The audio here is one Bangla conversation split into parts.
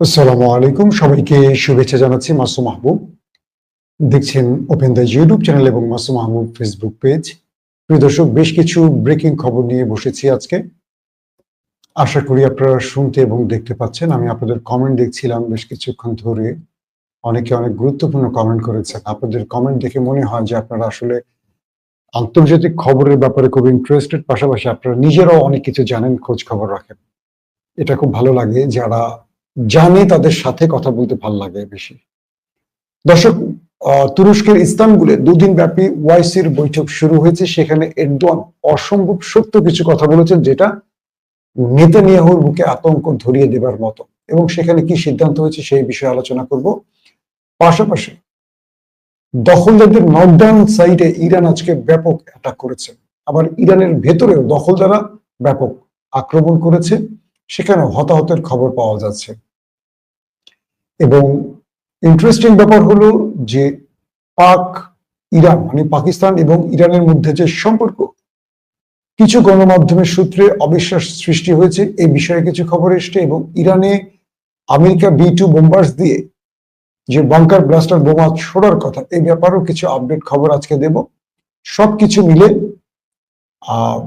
আসসালামু আলাইকুম। সবাইকে শুভেচ্ছা জানাচ্ছি মাসুম মাহবুব। দেখছেন ওপেন দ্য ইউটিউব চ্যানেল এবং মাসুম মাহবুব ফেসবুক পেজ প্রিয় দর্শক, বেশ কিছু ব্রেকিং খবর নিয়ে বসেছি আজকে। আশা করি আপনারা শুনতে এবং দেখতে পাচ্ছেন। আমি আপনাদের কমেন্ট দেখছিলাম বেশ কিছুক্ষণ ধরে। অনেকে অনেক গুরুত্বপূর্ণ কমেন্ট করেছেন। আপনাদের কমেন্ট দেখে মনে হয় যে আপনারা আসলে আন্তর্জাতিক খবরের ব্যাপারে খুব ইন্টারেস্টেড পাশাপাশি আপনারা নিজেরাও অনেক কিছু জানেন, খোঁজ খবর রাখেন। এটা খুব ভালো লাগে যারা জানে তাদের সাথে কথা বলতে ভালো লাগে বেশি। দর্শক তুরস্কের ইস্তানবুলে দুদিন ব্যাপী ওয়াইসির বৈঠক শুরু হয়েছে, সেখানে এরদোয়ান অসম্ভব সত্য কিছু কথা বলেছেন, যেটা নেতানিয়াহুর বুকে আতঙ্ক ধরিয়ে দেবার মতো। এবং সেখানে কি সিদ্ধান্ত হয়েছে সেই বিষয়ে আলোচনা করব। পাশাপাশি দখলদারদের নকডাউন সাইটে ইরান আজকে ব্যাপক অ্যাটাক করেছে। আবার ইরানের ভেতরেও দখলদাররা ব্যাপক আক্রমণ করেছে। সেখানে হতাহতের খবর পাওয়া যাচ্ছে। এবং ইন্টারেস্টিং ব্যাপার হলো যে পাক ইরান মানে পাকিস্তান এবং ইরানের মধ্যে যে সম্পর্ক, কিছু গণমাধ্যমের সূত্রে অবিশ্বাস সৃষ্টি হয়েছে এই বিষয়ে কিছু খবর এসছে এবং ইরানে আমেরিকা বি টু বোম্বার্স দিয়ে যে বাংকার ব্লাস্টার বোমা ছোড়ার কথা এই ব্যাপারেও কিছু আপডেট খবর আজকে দেব। সবকিছু মিলে, আহ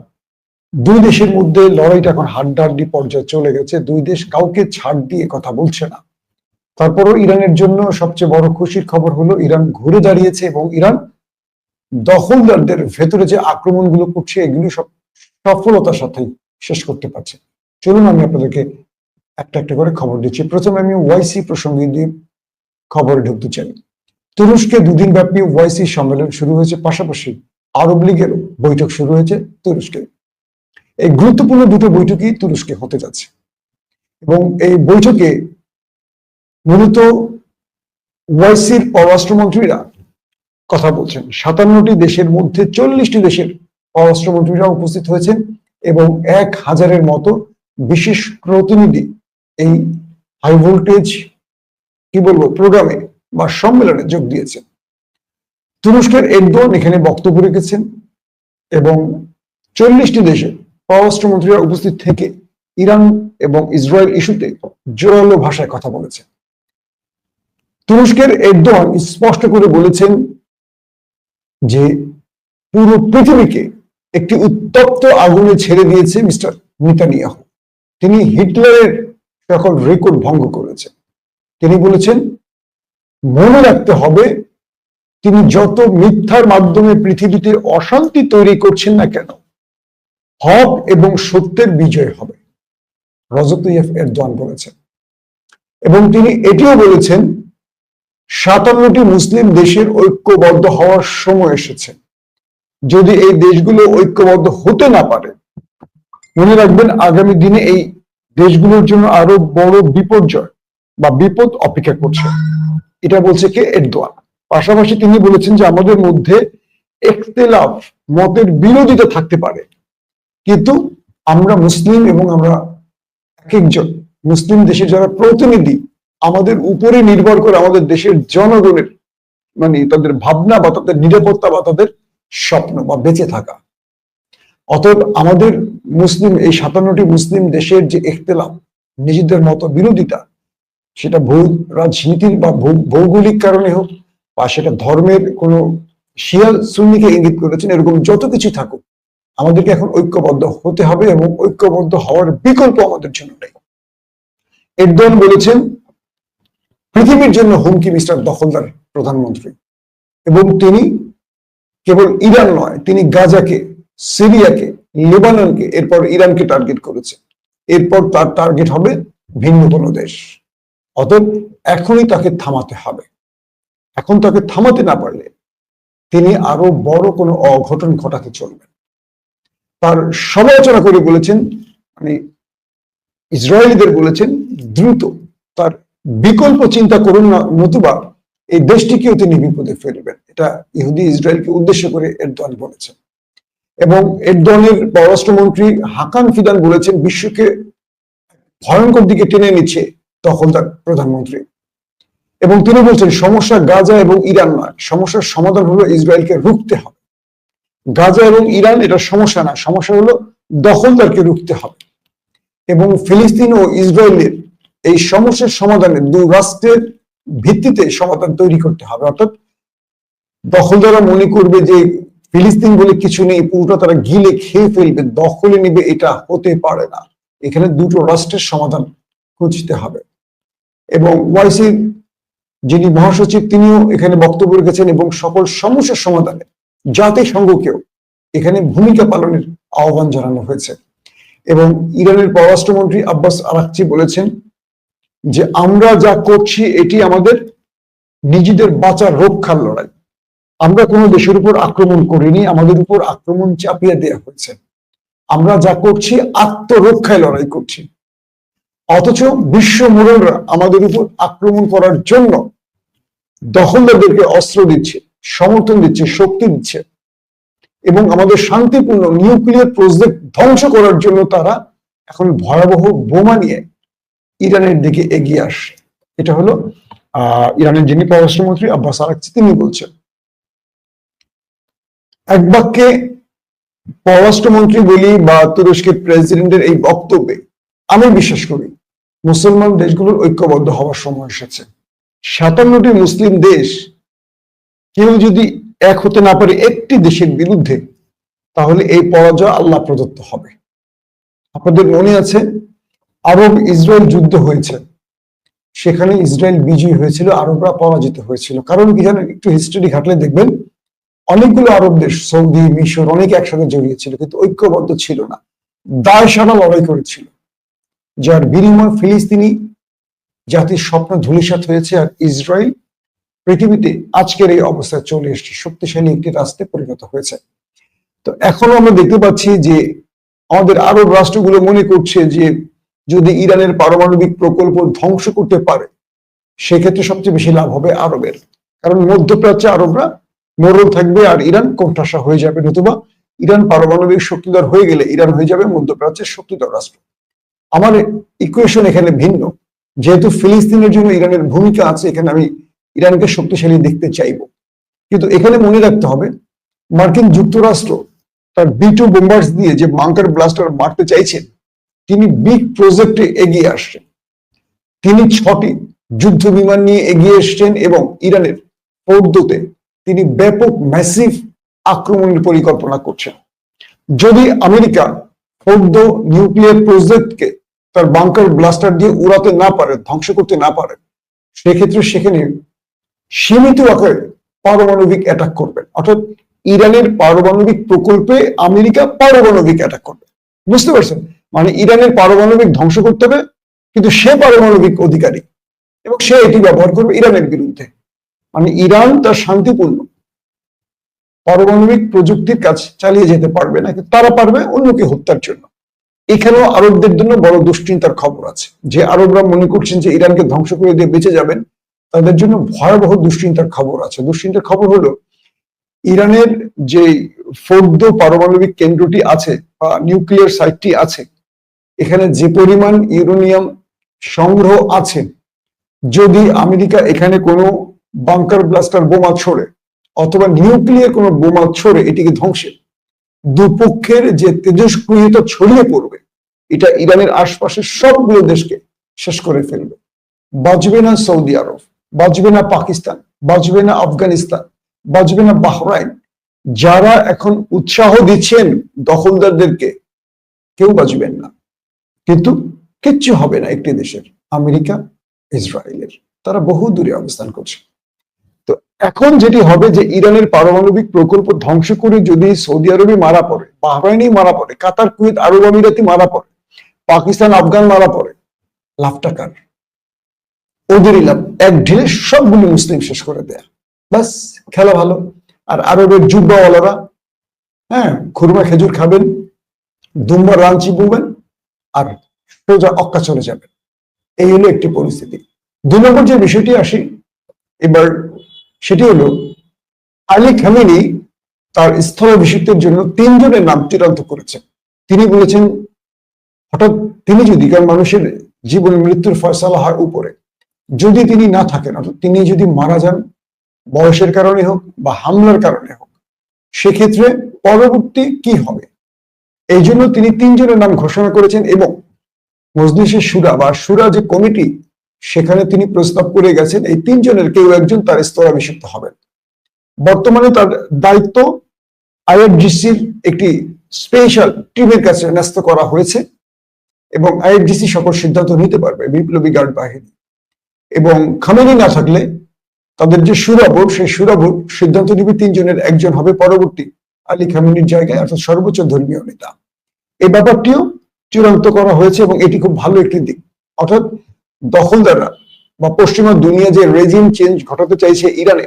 দুই দেশের মধ্যে লড়াইটা এখন হাড্ডাহাড্ডি পর্যায়ে চলে গেছে। দুই দেশ কাউকে ছাড় দিয়ে কথা বলছে না। তারপরও ইরানের জন্য সবচেয়ে বড় খুশির খবর হলো, ইরান ঘুরে দাঁড়িয়েছে এবং ইরান দখলদারদের ভেতরে যে আক্রমণগুলো করছে, এগুলি সব সফলতার সাথেই শেষ করতে পারছে। চলুন, আমি আপনাদেরকে একটা একটা করে খবর দিচ্ছি। প্রথমে আমি ওয়াইসি প্রসঙ্গে দিয়ে খবরে ঢুকতে চাই। তুরস্কে দুদিন ব্যাপী ওয়াইসি সম্মেলন শুরু হয়েছে, পাশাপাশি আরব লীগের বৈঠক শুরু হয়েছে তুরস্কে। এই গুরুত্বপূর্ণ দুটো বৈঠকই তুরস্কে হতে যাচ্ছে। এবং এই বৈঠকে মূলত ওয়াইসির পররাষ্ট্রমন্ত্রীরা কথা বলছেন। সাতান্নটি দেশের মধ্যে চল্লিশটি দেশের পররাষ্ট্রমন্ত্রীরা উপস্থিত হয়েছেন এবং এক হাজারের মতো বিশেষ প্রতিনিধি এই হাই ভোল্টেজ কি বলব, প্রোগ্রামে বা সম্মেলনে যোগ দিয়েছেন। তুরস্কের এরদোয়ান এখানে বক্তব্য রেখেছেন এবং চল্লিশটি দেশের পররাষ্ট্রমন্ত্রীরা উপস্থিত থেকে ইরান এবং ইসরায়েল ইস্যুতে জোরালো ভাষায় কথা বলেছেন। তুরস্কের এরদোয়ান স্পষ্ট করে বলেছেন যে পুরো পৃথিবীকে একটি উত্তপ্ত আগুনে ছেড়ে দিয়েছে মিস্টার নেতানিয়াহু। তিনি হিটলারের সকল রেকর্ড ভঙ্গ করেছেন। তিনি বলেছেন, মনে রাখতে হবে, তিনি যত মিথ্যার মাধ্যমে পৃথিবীতে অশান্তি তৈরি করছেন না কেন হক এবং সত্যের বিজয় হবে। রজতুইফ এরদোয়ান বলেছেন। এবং তিনি এটিও বলেছেন, সাতান্নটি মুসলিম দেশের ঐক্যবদ্ধ হওয়ার সময় এসেছে। যদি এই দেশগুলো ঐক্যবদ্ধ হতে না পারে, মনে রাখবেন আগামী দিনে এই দেশগুলোর জন্য আরও বড় বিপর্যয় বা বিপদ অপেক্ষা করছে। এটা বলছে কে? এরদোয়ান। পাশাপাশি তিনি বলেছেন যে, আমাদের মধ্যে একতেলাফ মতের বিরোধিতা থাকতে পারে। কিন্তু আমরা মুসলিম এবং আমরা এক একজন মুসলিম দেশের যারা প্রতিনিধি, আমাদের উপরে নির্ভর করে আমাদের দেশের জনগণের মানে তাদের ভাবনা বা তাদের নিরাপত্তা বা তাদের স্বপ্ন বা বেঁচে থাকা। অতএব আমাদের মুসলিম, এই সাতান্নটি মুসলিম দেশের যে একতেলাম নিজেদের মতো বিরোধিতা, সেটা ভূ রাজনীতির বা ভৌগোলিক কারণে হোক বা সেটা ধর্মের কোনো শিয়াল সুন্নিকে ইঙ্গিত করেছেন, এরকম যত কিছু থাকুক আমাদেরকে এখন ঐক্যবদ্ধ হতে হবে এবং ঐক্যবদ্ধ হওয়ার বিকল্প আমাদের জন্য নেই। এরদোয়ান বলেছেন, পৃথিবীর জন্য হুমকি মিস্টার দখলদার প্রধানমন্ত্রী। এবং তিনি কেবল ইরান নয়, তিনি গাজাকে, সিরিয়াকে, লেবাননকে, এরপর ইরানকে টার্গেট করেছে এরপর তার টার্গেট হবে ভিন্ন কোনো দেশ। অতএব এখনই তাকে থামাতে হবে। এখন তাকে থামাতে না পারলে তিনি আরও বড় কোনো অঘটন ঘটাতে চলবেন। তার সমালোচনা করে বলেছেন মানে ইসরায়েলিদের বলেছেন, দ্রুত তার বিকল্প চিন্তা করুন না, নতুবা এই দেশটিকেও তিনি বিপদে ফেলবেন। এটা ইহুদি ইসরায়েলকে উদ্দেশ্য করে এরদোয়ান বলেছেন। এবং এরদোয়ানের পররাষ্ট্রমন্ত্রী হাকান ফিদান বলেছেন, বিশ্বকে ভয়ঙ্কর দিকে টেনে নিচ্ছে দখলদার প্রধানমন্ত্রী। এবং তিনি বলছেন, সমস্যা গাজা এবং ইরান নয়, সমস্যার সমাধান হলো ইসরায়েলকে রুখতে হবে। গাজা এবং ইরান, এটা সমস্যা না। সমস্যা হলো দখলদারকে রুখতে হবে। এবং ফিলিস্তিন ও ইসরায়েলের এই সমস্যার সমাধানে দু রাষ্ট্রের ভিত্তিতে সমাধান তৈরি করতে হবে। অর্থাৎ দখলদারা মনে করবে যে ফিলিস্তিন বলে কিছু নেই পুরোটা তারা গিলে খেয়ে ফেলবে, দখলে নেবে, এটা হতে পারে না। এখানে দুটো রাষ্ট্রের সমাধান খুঁজতে হবে। এবং ওয়াইসি যিনি মহাসচিব, তিনিও এখানে বক্তব্য রেখেছেন এবং সকল সমস্যার সমাধানে জাতিসংঘকেও এখানে ভূমিকা পালনের আহ্বান জানানো হয়েছে। এবং ইরানের পররাষ্ট্রমন্ত্রী আব্বাস আরাকচি বলেছেন যে, আমরা যা করছি, এটি আমাদের নিজেদের বাঁচার রক্ষার লড়াই। আমরা কোনো দেশের উপর আক্রমণ করিনি, আমাদের উপর আক্রমণ চাপিয়ে দেওয়া হয়েছে। আমরা যা করছি, আত্মরক্ষায় লড়াই করছি। অথচ বিশ্ব মোড়লরা আমাদের উপর আক্রমণ করার জন্য দখলদারদেরকে অস্ত্র দিচ্ছে। সমর্থন দিচ্ছে, শক্তি দিচ্ছে। এবং আমাদের শান্তিপূর্ণ নিউক্লিয়ার প্রজেক্ট ধ্বংস করার জন্য তারা এখন ভয়াবহ বোমা নিয়ে ইরানের দিকে এগিয়ে আসে এটা হলো আহ ইরানের যিনি পররাষ্ট্রমন্ত্রী আব্বাস আরাকচি তিনি বলছেন। এক বাক্যে পররাষ্ট্রমন্ত্রী বলি বা তুরস্কের প্রেসিডেন্টের এই বক্তব্যে আমি বিশ্বাস করি, মুসলমান দেশগুলোর ঐক্যবদ্ধ হওয়ার সময় এসেছে। সাতান্নটি মুসলিম দেশ কেউ যদি এক হতে না পারে একটি দেশের বিরুদ্ধে, তাহলে এই পরাজয় আল্লাহ প্রদত্ত হবে। আপনাদের মনে আছে, আরব ইসরায়েল যুদ্ধ হয়েছে। সেখানে ইসরায়েল বিজয়ী হয়েছিল, আরবরা পরাজিত হয়েছিল। কারণ কি জানেন? একটু হিস্ট্রি ঘাটলে দেখবেন, অনেকগুলো আরব দেশ, সৌদি, মিশর, অনেক একসাথে জড়িয়ে ছিল, কিন্তু ঐক্যবদ্ধ ছিল না। দায় সারা লড়াই করেছিল, যার বিনিময় ফিলিস্তিনি জাতির স্বপ্ন ধূলিসাৎ হয়েছে আর ইসরায়েল পৃথিবীতে আজকের এই অবস্থায় চলে এসছে। শক্তিশালী একটি রাষ্ট্রে পরিণত হয়েছে। তো এখনও আমরা দেখতে পাচ্ছি যে আমাদের আরব রাষ্ট্রগুলো মনে করছে যে যদি ইরানের পারমাণবিক প্রকল্প ধ্বংস করতে পারে, সেক্ষেত্রে সবচেয়ে বেশি লাভ হবে আরবের। কারণ মধ্যপ্রাচ্যে আরবরা মরণ থাকবে আর ইরান কোণঠাসা হয়ে যাবে, নতুবা ইরান পারমাণবিক শক্তিধর হয়ে গেলে ইরান হয়ে যাবে মধ্যপ্রাচ্যের শক্তিধর রাষ্ট্র। আমার ইকুয়েশন এখানে ভিন্ন। যেহেতু ফিলিস্তিনের জন্য ইরানের ভূমিকা আছে, এখানে আমি ইরানকে শক্তিশালী দেখতে চাইব। কিন্তু এখানে মনে রাখতে হবে, মার্কিন যুক্তরাষ্ট্র তার বি টু বোম্বার্স দিয়ে যে বাংকার ব্লাস্টার মারতে চাইছেন তিনি বিগ প্রজেক্টে এগিয়ে আসছেন। তিনি ছটি যুদ্ধ বিমান নিয়ে এগিয়ে এসছেন এবং ইরানের পদ্মতে তিনি ব্যাপক ম্যাসিভ আক্রমণের পরিকল্পনা করছেন। যদি আমেরিকা ফোর্দ নিউক্লিয়ার প্রজেক্টকে তার বাংকার ব্লাস্টার দিয়ে উড়াতে না পারে, ধ্বংস করতে না পারে, সেক্ষেত্রে সেখানে সীমিত আকারে পারমাণবিক অ্যাটাক করবে অর্থাৎ ইরানের পারমাণবিক প্রকল্পে আমেরিকা পারমাণবিক অ্যাটাক করবে। বুঝতে পারছেন? মানে ইরানের পারমাণবিক ধ্বংস করতে হবে, কিন্তু সে পারমাণবিক অধিকারী। এবং সে এটি ব্যবহার করবে ইরানের বিরুদ্ধে। মানে ইরান তার শান্তিপূর্ণ পারমাণবিক প্রযুক্তির কাজ চালিয়ে যেতে পারবে না, কিন্তু তারা পারবে অন্যকে হত্যার জন্য। এখানেও আরবদের জন্য বড় দুশ্চিন্তার খবর আছে। যে আরবরা মনে করছেন যে ইরানকে ধ্বংস করে দিয়ে বেঁচে যাবেন তাদের জন্য ভয়াবহ দুশ্চিন্তার খবর আছে। দুশ্চিন্তার খবর হলো, ইরানের যে ফোর্দ পারমাণবিক কেন্দ্রটি আছে বা নিউক্লিয়ার সাইটটি আছে, এখানে যে পরিমাণ ইউরেনিয়াম সংগ্রহ আছে, যদি আমেরিকা এখানে কোনো বাংকার ব্লাস্টার বোমা ছোড়ে অথবা নিউক্লিয়ার কোনো বোমা ছড়ে, এটিকে ধ্বংসে, দুপক্ষের যে তেজস্ক্রিয়তা ছড়িয়ে পড়বে, এটা ইরানের আশপাশের সবগুলো দেশকে শেষ করে ফেলবে। বাঁচবে না সৌদি আরব। বাঁচবে না পাকিস্তান বাঁচবে না আফগানিস্তান বাঁচবে না বাহরাইন। যারা এখন উৎসাহ দিচ্ছেন দখলদারদেরকে, কেউ বাঁচবেন না। কিন্তু কিচ্ছু হবে না একটি দেশের, আমেরিকা, ইসরায়েলের। তারা বহু দূরে অবস্থান করছে। তো এখন যেটি হবে যে ইরানের পারমাণবিক প্রকল্প ধ্বংস করে যদি সৌদি আরবে মারা পড়ে, বাহরাইনেই মারা পড়ে, কাতার, কুয়েত আরব আমিরাতি মারা পড়ে, পাকিস্তান, আফগান মারা পড়ে, লাভটা কার? ওদেরই লাভ এক ঢিলে সবগুলি মুসলিম শেষ করে দেয়া। বাস, খেলা ভালো। আর আরবের যুব্বাওয়ালারা হ্যাঁ খুরমা খেজুর খাবেন, দুম্বার রাঞ্চি বুবেন আর সোজা অক্কা চলে যাবেন। এই হলো একটি পরিস্থিতি। দুই নম্বর যে বিষয়টি আসি, এবার সেটি হলো, আলী খামেনি তার স্থলাভিষিক্তের জন্য তিনজনের নাম চূড়ান্ত করেছেন। তিনি বলেছেন, হঠাৎ তিনি যদি কারণ মানুষের জীবন মৃত্যুর ফয়সালা হয় উপরে যদি তিনি না থাকেন, অর্থাৎ তিনি যদি মারা যান, বয়সের কারণে হোক বা হামলার কারণে হোক, সেক্ষেত্রে পরবর্তী কি হবে? এই জন্য তিনি তিনজনের নাম ঘোষণা করেছেন এবং মজলিসের সুরা বা সুরা যে কমিটি, সেখানে তিনি প্রস্তাব করে গেছেন, এই তিনজনের কেউ একজন তার স্তরাভিষিক্ত হবেন। বর্তমানে তার দায়িত্ব আইআরজিসির একটি স্পেশাল টিমের কাছে ন্যস্ত করা হয়েছে এবং আইআরজিসি সকল সিদ্ধান্ত নিতে পারবে, বিপ্লবী গার্ড বাহিনী। এবং খামেনি না থাকলে তাদের যে সুরা বোর্ড সেই সুরা বোর্ড সিদ্ধান্ত নিবে তিনজনের, একজন হবে পরবর্তী আলী খামেনির জায়গায়, অর্থাৎ সর্বোচ্চ ধর্মীয় নেতা। এই ব্যাপারটিও চূড়ান্ত করা হয়েছে এবং এটি খুব ভালো একটি দিক। অর্থাৎ দখলদাররা বা পশ্চিমা দুনিয়া যে রেজিম চেঞ্জ ঘটাতে চাইছে ইরানে,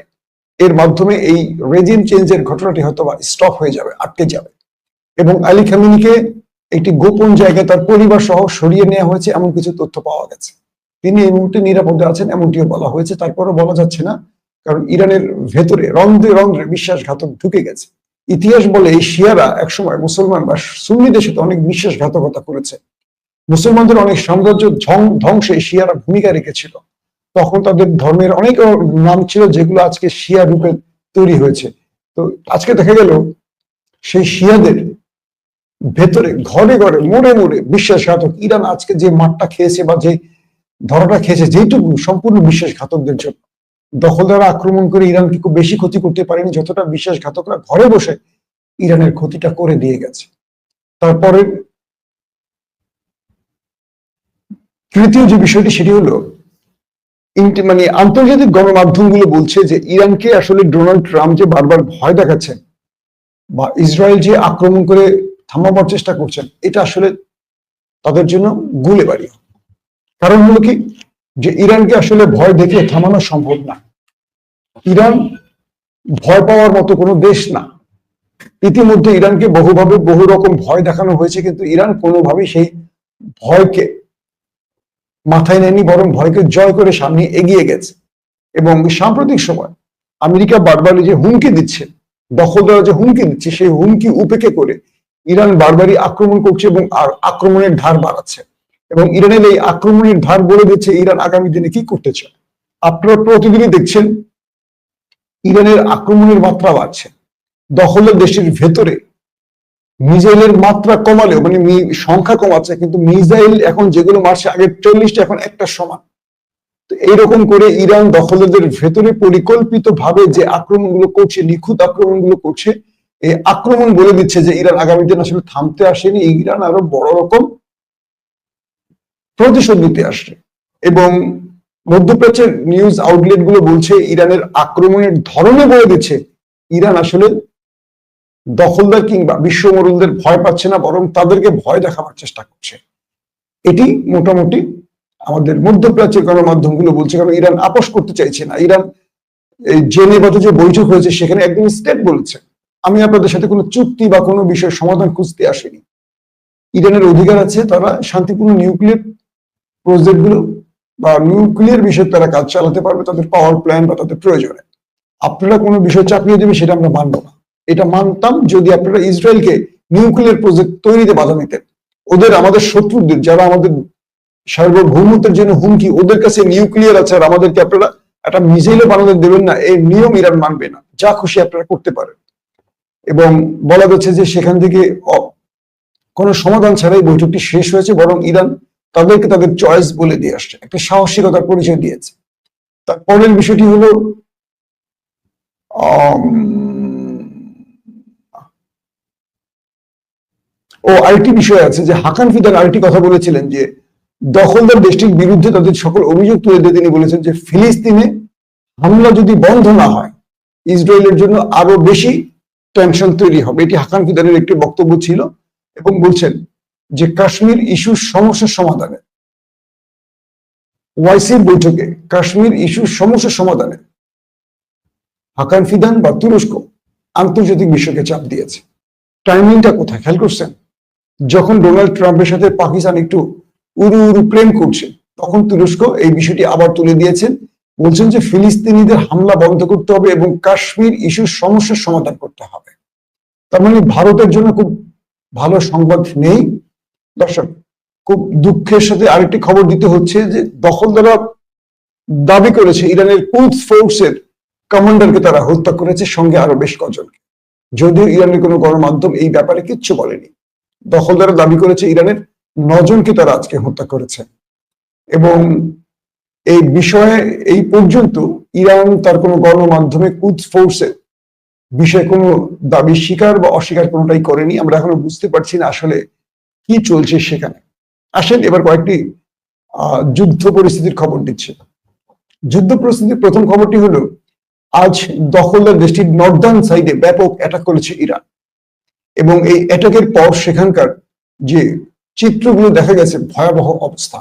এর মাধ্যমে এই রেজিম চেঞ্জের ঘটনাটি হয়তো বা স্টপ হয়ে যাবে, আটকে যাবে। এবং আলী খামিনিকে একটি গোপন জায়গায় তার পরিবার সহ সরিয়ে নেওয়া হয়েছে, এমন কিছু তথ্য পাওয়া গেছে। তিনি এই মুহূর্তে নিরাপদে আছেন, এমনটিও বলা হয়েছে। তারপরও বলা যাচ্ছে না, কারণ ইরানের ভেতরে রন্ধ্রে রন্ধ্রে বিশ্বাসঘাতক ঢুকে গেছে। ইতিহাস বলে এই শিয়ারা একসময় মুসলমান বা সুন্নিদের সাথে অনেক বিশ্বাসঘাতকতা করেছে। মুসলমানদের অনেক সাম্রাজ্য ধ্বংসে শিয়ারা ভূমিকা রেখেছিল। তখন তাদের ধর্মের অনেক নাম ছিল যেগুলো আজকে শিয়া রূপে তৈরি হয়েছে। তো আজকে দেখা গেল, সেই শিয়াদের ভেতরে, ঘরে ঘরে, মোড়ে মোড়ে বিশ্বাসঘাতক ইরান আজকে যে মাঠটা খেয়েছে বা যে ধরাটা খেয়েছে যেটুকু সম্পূর্ণ বিশ্বাসঘাতকদের জন্য। দখলদারা আক্রমণ করে ইরানকে খুব বেশি ক্ষতি করতে পারেনি, যতটা বিশ্বাসঘাতকরা ঘরে বসে ইরানের ক্ষতিটা করে দিয়ে গেছে। তারপরে তৃতীয় যে বিষয়টি, সেটি হলো মানে আন্তর্জাতিক গণমাধ্যমগুলো বলছে যে ইরানকে আসলে ডোনাল্ড ট্রাম্প যে বারবার ভয় দেখাচ্ছেন বা ইসরায়েল যে আক্রমণ করে থামাবার চেষ্টা করছেন, এটা আসলে তাদের জন্য গুলে বাড়ি কারণ হলো কি? যে ইরানকে আসলে ভয় দেখে থামানো সম্ভব না। ইরান ভয় পাওয়ার মতো কোনো দেশ না। ইতিমধ্যে ইরানকে বহুভাবে বহু রকম ভয় দেখানো হয়েছে, কিন্তু ইরান কোনোভাবে সেই ভয়কে মাথায় নেয়নি, বরং ভয়কে জয় করে সামনে এগিয়ে গেছে। এবং সাম্প্রতিক সময় আমেরিকা বারবারই যে হুমকি দিচ্ছে দখলদারা যে হুমকি দিচ্ছে, সেই হুমকি উপেক্ষে করে ইরান বারবারই আক্রমণ করছে এবং আর আক্রমণের ধার বাড়াচ্ছে। এবং ইরানের এই আক্রমণের ধার বলে দিচ্ছে ইরান আগামী দিনে কি করতে চায়? আপনারা প্রতিদিনই দেখছেন, ইরানের আক্রমণের মাত্রা বাড়ছে। দখলের দেশের ভেতরে মিজাইলের মাত্রা কমালেও মানে সংখ্যা কমাচ্ছে, কিন্তু মিসাইল এখন যেগুলো মারছে আগে চল্লিশটা, এখন একটা সমান। তো এইরকম করে ইরান দখলদের ভেতরে পরিকল্পিত ভাবে যে আক্রমণগুলো করছে, নিখুঁত আক্রমণগুলো করছে, এই আক্রমণ বলে দিচ্ছে যে, ইরান আগামী দিন আসলে থামতে আসেনি। ইরান আরও বড় রকম প্রতিশোধ নিতে আসছে। এবং মধ্যপ্রাচ্যের নিউজ আউটলেটগুলো বলছে, ইরানের আক্রমণের ধরনে বলে দিচ্ছে, ইরান আসলে দখলদার কিংবা বিশ্বমরুলদের ভয় পাচ্ছে না, বরং তাদেরকে ভয় দেখাবার চেষ্টা করছে। এটি মোটামুটি আমাদের মধ্যপ্রাচ্যের গণমাধ্যমগুলো বলছে, কারণ ইরান আপোষ করতে চাইছে না। ইরান জেনেভাতে যে বৈঠক হয়েছে, সেখানে একদম স্টেট বলেছে, আমি আপনাদের সাথে কোনো চুক্তি বা কোনো বিষয়ের সমাধান খুঁজতে আসিনি। ইরানের অধিকার আছে, তারা শান্তিপূর্ণ নিউক্লিয়ার প্রজেক্টগুলো বা নিউক্লিয়ার বিষয়ে তারা কাজ চালাতে পারবে তাদের পাওয়ার প্ল্যান বা তাদের প্রয়োজনে। আপনারা কোনো বিষয় চাপিয়ে দেবে সেটা আমরা মানবো না। এটা মানতাম যদি আপনারা ইসরায়েলকে নিউক্লিয়ার প্রজেক্ট তৈরিতে বাধা নিতেন ওদের আমাদের শত্রুদের, যারা আমাদের সার্বভৌমত্বের জন্য হুমকি, ওদের কাছে নিউক্লিয়ার আছে আর আমাদেরকে আপনারা একটা মিসাইলও বানাতে দেবেন না এই নিয়ম ইরান মানবে না। যা খুশি আপনারা করতে পারেন। এবং বলা যাচ্ছে যে সেখান থেকে কোনো সমাধান ছাড়াই বৈঠকটি শেষ হয়েছে, বরং ইরান তাদেরকে তাদের চয়েস বলে দিয়ে আসছে, একটা সাহসিকতার পরিচয় দিয়েছে। তারপরের বিষয়টি হলো ও আরেকটি বিষয় আছে যে হাকান ফিদান আরেকটি কথা বলেছিলেন যে দখলদার দেশটির বিরুদ্ধে তাদের সকল অভিযোগ তুলে দিয়ে তিনি বলেছেন যে ফিলিস্তিনে হামলা যদি বন্ধ না হয়, ইসরায়েলের জন্য আরও বেশি টেনশন তৈরি হবে। এটি হাকান ফিদানের একটি বক্তব্য ছিল এবং বলছেন যে কাশ্মীর ইস্যুর সমস্যার সমাধানে। ওয়াইসির বৈঠকে কাশ্মীর ইস্যুর সমস্যার সমাধানে হাকান ফিদান বা তুরস্ক আন্তর্জাতিক বিশ্বকে চাপ দিয়েছে। টাইমিংটা কোথায় খেয়াল করছেন? যখন ডোনাল্ড ট্রাম্পের সাথে পাকিস্তান একটু উরু উরু প্রেম করছে, তখন তুরস্ক এই বিষয়টি আবার তুলে দিয়েছেন বলছেন যে ফিলিস্তিনিদের হামলা বন্ধ করতে হবে এবং কাশ্মীর ইস্যুর সমস্যার সমাধান করতে হবে। তার মানে ভারতের জন্য খুব ভালো সংবাদ নেই। দর্শক, খুব দুঃখের সাথে আরেকটি খবর দিতে হচ্ছে যে দখলদারা দাবি করেছে ইরানের কুদস ফোর্সের কমান্ডারকে তারা হত্যা করেছে, সঙ্গে আরও বেশ কজনকে। যদিও ইরানের কোনো গণমাধ্যম এই ব্যাপারে কিচ্ছু বলেনি। দখলদারা দাবি করেছে ইরানের নজনকে তারা আজকে হত্যা করেছে। এবং এই বিষয়ে এই পর্যন্ত ইরান তার কোনো গণমাধ্যমে কুদ ফোর্সের বিষয়ে কোনো দাবি স্বীকার বা অস্বীকার কোনোটাই করেনি। আমরা এখনও বুঝতে পারছি না আসলে কি চলছে সেখানে? আসেন, এবার কয়েকটি যুদ্ধ পরিস্থিতির খবর দিচ্ছে। যুদ্ধ পরিস্থিতির প্রথম খবরটি হলো, আজ দখলদার দেশটির নর্দার্ন সাইডে ব্যাপক অ্যাটাক করেছে ইরান। এবং এই অ্যাটাকের পর সেখানকার যে চিত্রগুলো দেখা গেছে, ভয়াবহ অবস্থা।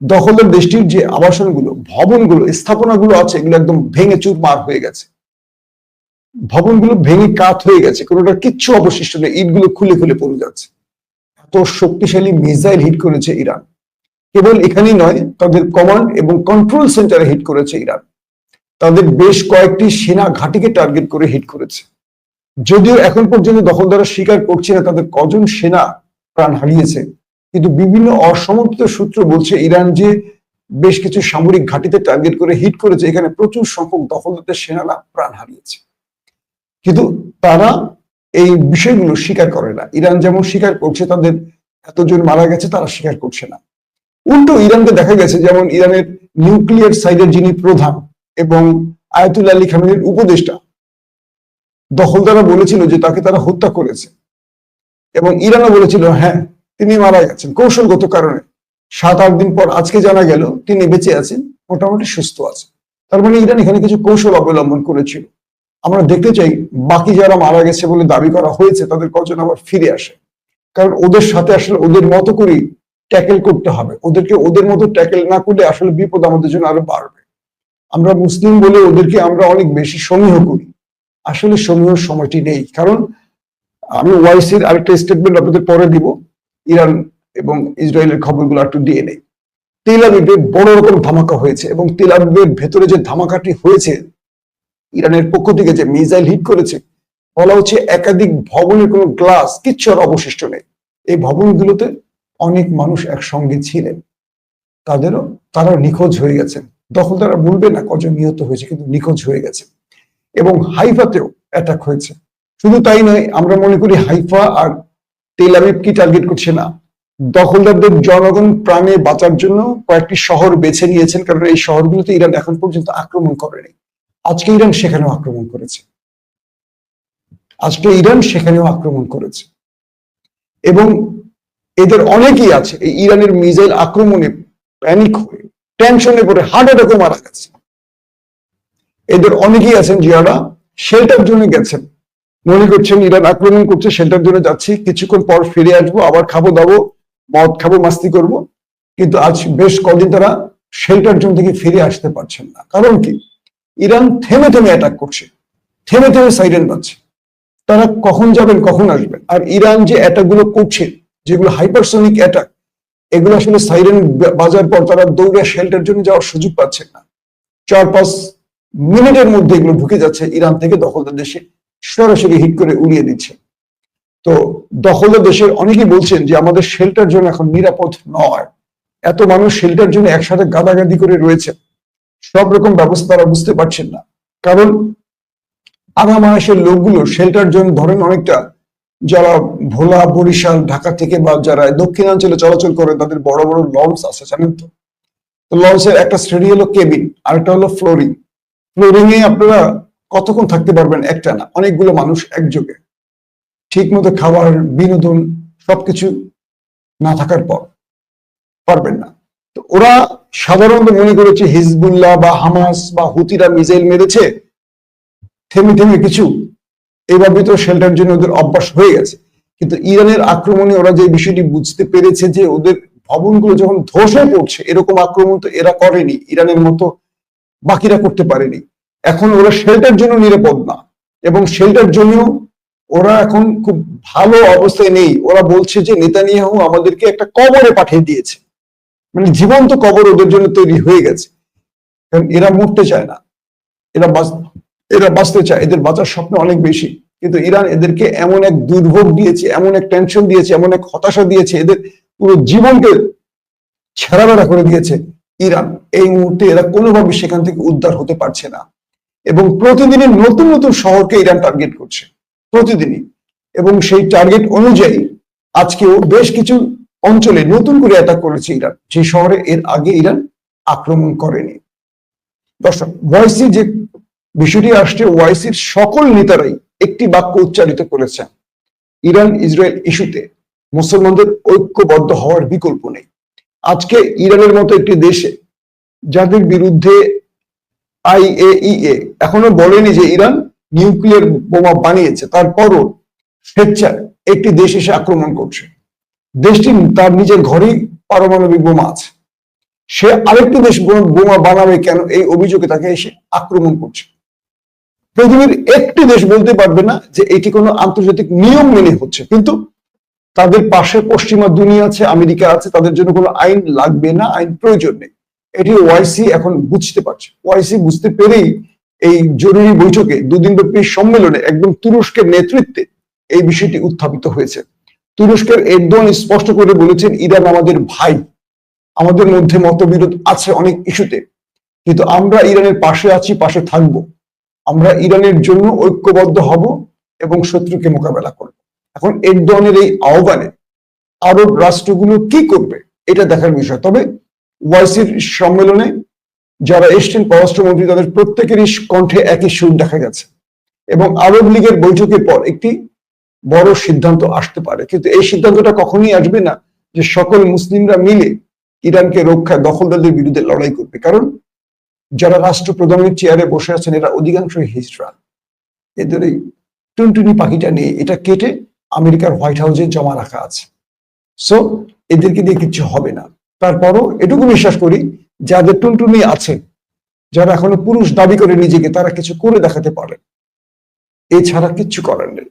দখলদার দেশটির যে আবাসনগুলো, ভবনগুলো, স্থাপনাগুলো আছে, এগুলো একদম ভেঙে চুরমার হয়ে গেছে। ভবনগুলো ভেঙে কাত হয়ে গেছে কোনোটা কিচ্ছু অবশিষ্ট নেই, ইটগুলো খুলে খুলে পড়ে যাচ্ছে। এত শক্তিশালী মিসাইল হিট করেছে ইরান। কেবল এখানেই নয়, তাদের কমান্ড এবং কন্ট্রোল সেন্টারে হিট করেছে ইরান। তাদের বেশ কয়েকটি সেনা ঘাঁটিকে টার্গেট করে হিট করেছে। যদিও এখন পর্যন্ত দখলদারা স্বীকার করছে না তাদের কজন সেনা প্রাণ হারিয়েছে, কিন্তু বিভিন্ন অসমর্থিত সূত্র বলছে ইরান যে বেশ কিছু সামরিক ঘাঁটিতে টার্গেট করে হিট করেছে, এখানে প্রচুর সংখ্যক দখলদারদের সেনারা প্রাণ হারিয়েছে। কিন্তু তারা এই বিষয়গুলো স্বীকার করে না। ইরান যেমন স্বীকার করছে তাদের এতজন মারা গেছে, তারা স্বীকার করছে না। উল্টো ইরানকে দেখা গেছে, যেমন ইরানের নিউক্লিয়ার সাইডের যিনি প্রধান এবং আয়াতুল্লাহ আলী খামেনের উপদেষ্টা দখলদারা বলেছিল যে তাকে তারা হত্যা করেছে। এবং ইরানও বলেছিল হ্যাঁ তিনি মারা গেছেন। কৌশলগত কারণে সাত, আট দিন পর আজকে জানা গেল তিনি বেঁচে আছেন, মোটামুটি সুস্থ আছেন। তার মানে ইরান এখানে কিছু কৌশল অবলম্বন করেছিল। আমরা দেখতে চাই বাকি যারা মারা গেছে বলে দাবি করা হয়েছে, তাদের কজন আবার ফিরে আসে। কারণ ওদের সাথে আসলে ওদের মতো করেই ট্যাকেল করতে হবে। ওদেরকে ওদের মতো ট্যাকেল না করলে আসলে বিপদ আমাদের জন্য আরও বাড়বে। আমরা মুসলিম বলে ওদেরকে আমরা অনেক বেশি সমীহ করি। আসলে সমীহর সময়টি নেই। কারণ আমি ওয়াইসির আরেকটা স্টেটমেন্ট আপনাদের পরে দিব। ইরান এবং ইসরায়েলের খবরগুলো একটু দিয়ে নেই। তেল আবিবে বড় রকম ধামাকা হয়েছে এবং তেল আবিবের ভেতরে যে ধামাকাটি হয়েছে ইরানের পক্ষ থেকে যে মিসাইল হিট করেছে, বলা হচ্ছে একাধিক ভবনের কোনো গ্লাস, কিচ্ছু আর অবশিষ্ট নেই। এই ভবনগুলোতে অনেক মানুষ একসঙ্গে ছিলেন। তাদেরও, তারাও নিখোঁজ হয়ে গেছেন। দখলদারা বলবে, না, কজন নিহত হয়েছে? কিন্তু নিখোঁজ হয়ে গেছে। এবং হাইফাতেও অ্যাটাক হয়েছে। শুধু তাই নয়, আমরা মনে করি হাইফা আর তেল আবিব কি টার্গেট করছে? না। দখলদারদের জনগণ প্রাণে বাঁচার জন্য কয়েকটি শহর বেছে নিয়েছেন, কারণ এই শহরগুলোতে ইরান এখন পর্যন্ত আক্রমণ করেনি। আজকে ইরান সেখানেও আক্রমণ করেছে। আজকে ইরান সেখানেও আক্রমণ করেছে। এবং এদের অনেকেই আছে, এই ইরানের মিসাইল আক্রমণে প্যানিক হয়ে টেনশনে পড়ে হার্ট অ্যাটাকে মারা গেছে। এদের অনেকেই আছেন যারা শেল্টার জন্য গেছেন। মনে করছেন ইরান আক্রমণ করছে শেল্টার জন্য যাচ্ছি, কিছুক্ষণ পর ফিরে আসব, আবার খাব, দাবো, মদ খাব, মাস্তি করব। কিন্তু আজ বেশ কদিন তারা শেল্টার জোন থেকে ফিরে আসতে পারছেন না। কারণ কি? ইরান থেমে থেমে অ্যাটাক করছে, থেমে থেমে সাইরেন বাজছে। তারা কখন যাবেন, কখন আসবেন? আর ইরান যে অ্যাটাকগুলো করছে, যেগুলো হাইপারসোনিক অ্যাটাক এগুলো আসলে সাইরেন বাজার পর তারা দৌড়ে শেল্টার জন্য যাওয়ার সুযোগ পাচ্ছেন না। চার পাঁচ মিনিটের মধ্যে এগুলো ঢুকে যাচ্ছে ইরান থেকে দখলদার দেশে, সরাসরি হিট করে উড়িয়ে দিচ্ছে। তো দখলদার দেশের অনেকেই বলছেন যে আমাদের শেল্টার জন্য এখন নিরাপদ নয়। এত মানুষ শেল্টার জন্য একসাথে গাদাগাদি করে রয়েছে। সব রকম ব্যবস্থা তারা বুঝতে পারছেন না। কারণ আধা আয়াসের লোকগুলো শেল্টার জন্য ধরেন অনেকটা, যারা ভোলা, বরিশাল, ঢাকা থেকে বা যারা দক্ষিণাঞ্চলে চলাচল করে, তাদের বড় বড় লঞ্চ আছে, জানেন তো? তো লঞ্চের একটা শ্রেণি হলো কেবিন আরেকটা হলো ফ্লোরিং ফ্লোরিং এ আপনারা কতক্ষণ থাকতে পারবেন? একটা না, অনেকগুলো মানুষ একযোগে। ঠিক মতো খাবার, বিনোদন সবকিছু না থাকার পর পারবেন না। তো ওরা সাধারণত মনে করেছে হিজবুল্লাহ বা হামাস বা হুতিরা মিসাইল মেরেছে। থেমে থেমে কিছু এইভাবে তো শেল্টার জন্য ওদের অভ্যাস হয়ে গেছে। কিন্তু ইরানের আক্রমণে ওরা যে বিষয়টি বুঝতে পেরেছে যে ওদের ভবনগুলো যখন ধসে পড়ছে, এরকম আক্রমণ তো এরা করেনি, ইরানের মতো বাকিরা করতে পারেনি। এখন ওরা শেল্টার জন্য নিরাপদ না। এবং শেল্টার জন্য ওরা এখন খুব ভালো অবস্থায় নেই। ওরা বলছে যে নেতানিয়াহু আমাদেরকে একটা কবরে পাঠিয়ে দিয়েছে। মানে জীবন্ত কবর ওদের জন্য তৈরি হয়ে গেছে। কারণ এরা মরতে চায় না। এরা এরা বাঁচতে চায়। এদের বাঁচার স্বপ্ন অনেক বেশি। কিন্তু ইরান এদেরকে এমন এক দুর্ভোগ দিয়েছে, এমন এক টেনশন দিয়েছে, এমন এক হতাশা দিয়েছে। এদের পুরো জীবনকে ছেড়াবেড়া করে দিয়েছে ইরান। এই মুহূর্তে এরা কোনোভাবে সেখান থেকে উদ্ধার হতে পারছে না। এবং প্রতিদিনই নতুন নতুন শহরকে ইরান টার্গেট করছে। প্রতিদিনই। এবং সেই টার্গেট অনুযায়ী আজকেও বেশ কিছু অঞ্চলে নতুন করে অ্যাটাক করেছে ইরান। যে শহরে এর আগে ইরান আক্রমণ করেনি। দর্শক ওয়াইসি যে বিষয়টি আসছে ওয়াইসির সকল নেতারাই একটি বাক্য উচ্চারিত করেছেন। ইরান, ইসরায়েল ইস্যুতে মুসলমানদের ঐক্যবদ্ধ হওয়ার বিকল্প নেই। আজকে ইরানের মতো একটি দেশে যাদের বিরুদ্ধে আইএইএ এখনও বলেনি যে ইরান নিউক্লিয়ার বোমা বানিয়েছে, তারপরও স্বেচ্ছায় একটি দেশ এসে আক্রমণ করছে। দেশটি তার নিজের ঘরেই পারমাণবিক বোমা আছে। সে আরেকটি দেশ বোমা- বানাবে কেন? এই অভিযোগে তাকে এসে আক্রমণ করছে। পৃথিবীর একটি দেশ বলতে পারবে না যে এটি কোনো আন্তর্জাতিক নিয়ম মেনে হচ্ছে, কিন্তু তাদের পাশে পশ্চিমা দুনিয়া আছে, আমেরিকা আছে, তাদের জন্য কোনো আইন লাগবে না, আইন প্রয়োজন নেই। এটি ওয়াইসি এখন বুঝতে পারছে। ওয়াইসি বুঝতে পেরেই এই জরুরি বৈঠকে দুদিন ব্যাপী সম্মেলনে একদম তুরস্কের নেতৃত্বে এই বিষয়টি উত্থাপিত হয়েছে। তুরস্কের এরদোয়ান স্পষ্ট করে বলেছেন, ইরান আমাদের ভাই। আমাদের মধ্যে মতবিরোধ আছে অনেক ইস্যুতে। কিন্তু আমরা ইরানের পাশে আছি, পাশে থাকব। আমরা ইরানের জন্য ঐক্যবদ্ধ হব এবং শত্রুকে মোকাবেলা করব। এখন এরদোয়ানের এই আহ্বানে আরব রাষ্ট্রগুলো কি করবে, এটা দেখার বিষয়। তবে ওয়াইসির সম্মেলনে যারা এসছেন, পররাষ্ট্রমন্ত্রী, তাদের প্রত্যেকেরই কণ্ঠে একই সুর দেখা গেছে। এবং আরব লীগের বৈঠকের পর একটি বড় সিদ্ধান্ত আসতে পারে। কিন্তু এই সিদ্ধান্তটা কখনোই আসবে না যে সকল মুসলিমরা মিলে ইরানকে রক্ষায় দখলদারদের বিরুদ্ধে লড়াই করবে। কারণ যারা রাষ্ট্রপ্রধানের চেয়ারে বসে আছেন, এরা অধিকাংশই হিজড়া এদের এই টুনটুনি পাখিটা নিয়ে এটা কেটে আমেরিকার হোয়াইট হাউসে জমা রাখা আছে। সো, এদেরকে দিয়ে কিছু হবে না। তারপরও এটুকু বিশ্বাস করি, যাদের টুনটুনি আছে, যারা এখনও পুরুষ দাবি করে নিজেকে, তারা কিছু করে দেখাতে পারে। এছাড়া কিচ্ছু করার নেই।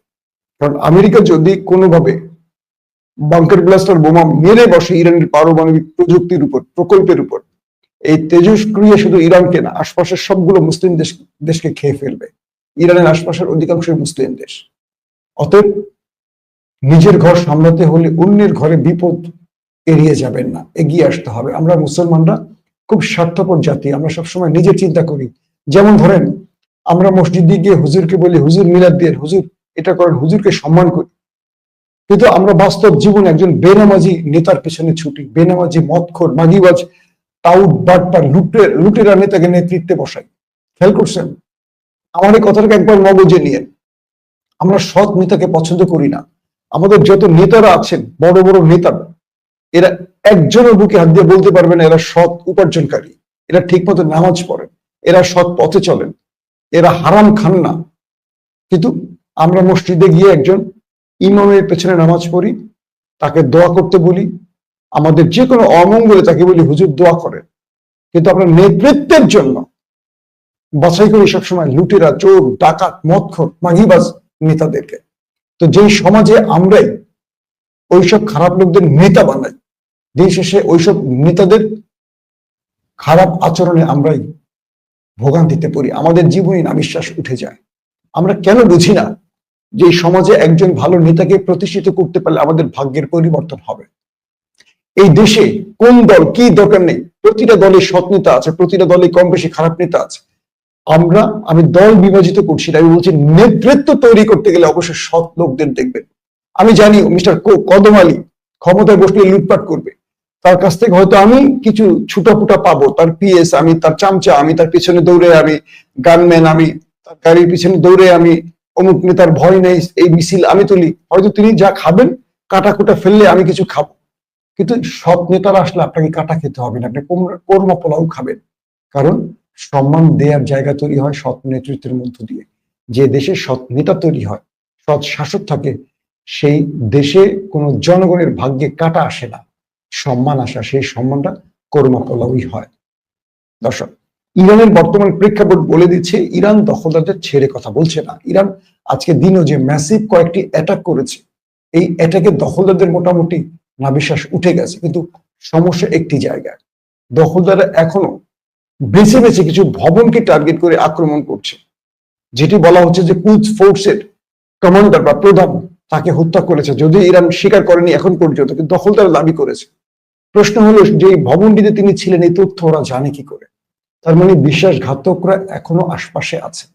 কারণ আমেরিকা যদি কোনোভাবে বাংকার ব্লাস্টার বোমা মেরে বসে ইরানের পারমাণবিক প্রযুক্তির উপর, প্রকল্পের উপর, এই তেজস্ক্রিয়া শুধু ইরানকে না, আশপাশের সবগুলো মুসলিম দেশ, দেশকে খেয়ে ফেলবে। ইরানের আশপাশের অধিকাংশ মুসলিম দেশ। অতএব নিজের ঘর সামলাতে হলে অন্যের ঘরে বিপদ এড়িয়ে যাবেন না, এগিয়ে আসতে হবে। আমরা মুসলমানরা খুব স্বার্থপর জাতি, আমরা সবসময় নিজের চিন্তা করি। যেমন ধরেন, আমরা মসজিদে গিয়ে হুজুরকে বলি, হুজুর মিলাদ দিয়ে, হুজুর এটা করেন হুজুরকে সম্মান করি। কিন্তু আমরা বাস্তব জীবনে একজন বেনামাজি নেতার পেছনে ছুটি, বেনামাজি মদখোর, মাগিবাজ টাউট বাটপার, লুটে, লুটেরা নেতাকে নেতৃত্বে বসাই। খেয়াল করছেন? আমার এই কথাটাকে একবার মগজে নিয়ে আমরা সৎ নেতাকে পছন্দ করি না। আমাদের যত নেতারা আছেন, বড় বড় নেতা, এরা একজনের বুকে হাত দিয়ে বলতে পারবে না, এরা সৎ উপার্জনকারী। এরা ঠিক মতো নামাজ পড়েন এরা সৎ পথে চলেন। এরা হারাম খান না। কিন্তু আমরা মসজিদে গিয়ে একজন ইমামের পেছনে নামাজ পড়ি, তাকে দোয়া করতে বলি। আমাদের যে কোনো অমঙ্গলে তাকে বলি, হুজুর, দোয়া করে কিন্তু আমরা নেতৃত্বের জন্য বাছাই করি সবসময় লুটেরা, চোর, ডাকাত, মদখর, মাগিবাজ নেতাদেরকে। তো যেই সমাজে আমরাই ওইসব খারাপ লোকদের নেতা বানাই, দিন শেষে ওইসব নেতাদের খারাপ আচরণে আমরাই ভোগান্তিতে পড়ি। আমাদের জীবনে নাবিশ্বাস উঠে যায়। আমরা কেন বুঝি না যে সমাজে একজন ভালো নেতাকে প্রতিষ্ঠিত করতে পারলে আমাদের ভাগ্যের পরিবর্তন হবে। এই দেশে কোন দল, কি দরকার নেই? প্রতিটা দলে সৎ নেতা আছে, প্রতিটা দলে কম বেশি খারাপ নেতা আছে। আমরা, আমি দল বিভাজিত করছি আমি বলছি নেতৃত্ব তৈরি করতে গেলে অবশ্যই সৎ লোকদের দেখবেন আমি জানি মিস্টার কদম আলী ক্ষমতায় বসলে লুটপাট করবে। তার কাছ থেকে হয়তো আমি কিছু ছুটাপুটা পাবো। তার পিএস, আমি তার চামচা, আমি তার পিছনে দৌড়ে আমি গানম্যান, আমি তার গাড়ির পিছনে দৌড়ে আমি অমুক নেতার ভয় নেই, এই মিছিল আমি তুলি। হয়তো তিনি যা খাবেন কাটা কুটা ফেললে আমি কিছু খাব। কিন্তু সৎ নেতারা আসলে আপনাকে কাটা খেতে হবে না, আপনি কোরমা পোলাও খাবেন। কারণ সম্মান দেওয়ার জায়গা তৈরি হয় সৎ নেতৃত্বের মধ্য দিয়ে। যে দেশে সৎ নেতা তৈরি হয়, সৎ শাসক থাকে, সেই দেশে কোনো জনগণের ভাগ্যে কাটা আসে না। সম্মান আসা, সেই সম্মানটা কর্মা পোলাওই হয়। দর্শক ইরানের বর্তমান প্রেক্ষাপট বলে দিচ্ছে, ইরান দখলদারদের ছেড়ে কথা বলছে না। ইরান আজকে দিনও যে ম্যাসিভ কয়েকটি অ্যাটাক করেছে, এই অ্যাটাকে দখলদারদের মোটামুটি নাবিশ্বাস উঠে গেছে। কিন্তু সমস্যা একটি জায়গায়, দখলদাররা এখনও বেছে বেছে কিছু ভবনকে টার্গেট করে আক্রমণ করছে, যেটি বলা হচ্ছে যে কুচ ফোর্সের কমান্ডার বা প্রধান তাকে হত্যা করেছে। যদি ইরান স্বীকার করেনি এখন পর্যন্ত, কিন্তু দখলদার দাবি করেছে। প্রশ্ন হলো, যে ভবনটিতে তিনি ছিলেন, এই তথ্য ওরা জানে কি করে? তার মানে বিশ্বাসঘাতকরা এখনও আশপাশে আছে।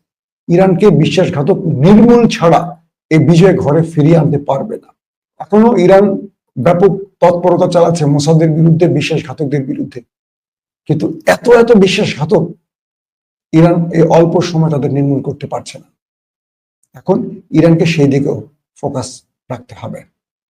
ইরানকে বিশ্বাসঘাতক নির্মূল ছাড়া এই বিজয় ঘরে ফিরিয়ে আনতে পারবে না। এখনও ইরান ব্যাপক তৎপরতা চালাচ্ছে মোসাদের বিরুদ্ধে, বিশ্বাসঘাতকদের বিরুদ্ধে। কিন্তু এত এত বিশ্বাসঘাতক ইরান এই অল্প সময় তাদের নির্মূল করতে পারছে না। এখন ইরানকে সেই দিকেও ফোকাস রাখতে হবে।